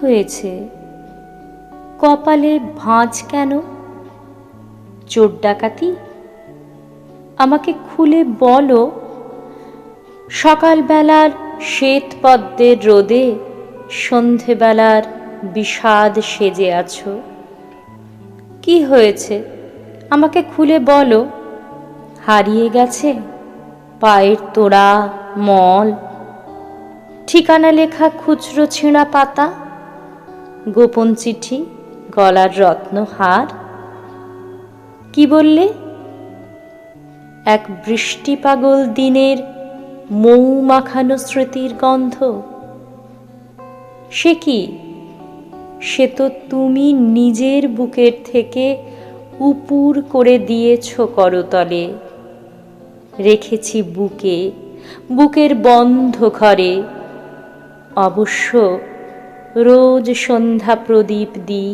হয়েছে? কপালে ভাঁজ কেন? চোর ডাকাতি? আমাকে খুলে বলো, সকালবেলার শ্বেত পদ্মের রোদে সন্ধেবেলার বিষাদ সেজে আছো। কি হয়েছে? আমাকে খুলে বলো। হারিয়ে গেছে? পায়ের তোড়া, মল। ঠিকানা লেখা খুচরো ছিঁড়া পাতা? গোপন চিঠি, গলার রত্নহার কি বললে? এক বৃষ্টি পাগল দিনের মৌ মাখানো স্মৃতির গন্ধ। সে কি? সে তো তুমি নিজের বুকের থেকে উপুর করে দিয়েছ করতলে। রেখেছি বুকে, বুকের বন্ধ ঘরে। অবশ্য রোজ সন্ধ্যা প্রদীপ দিই।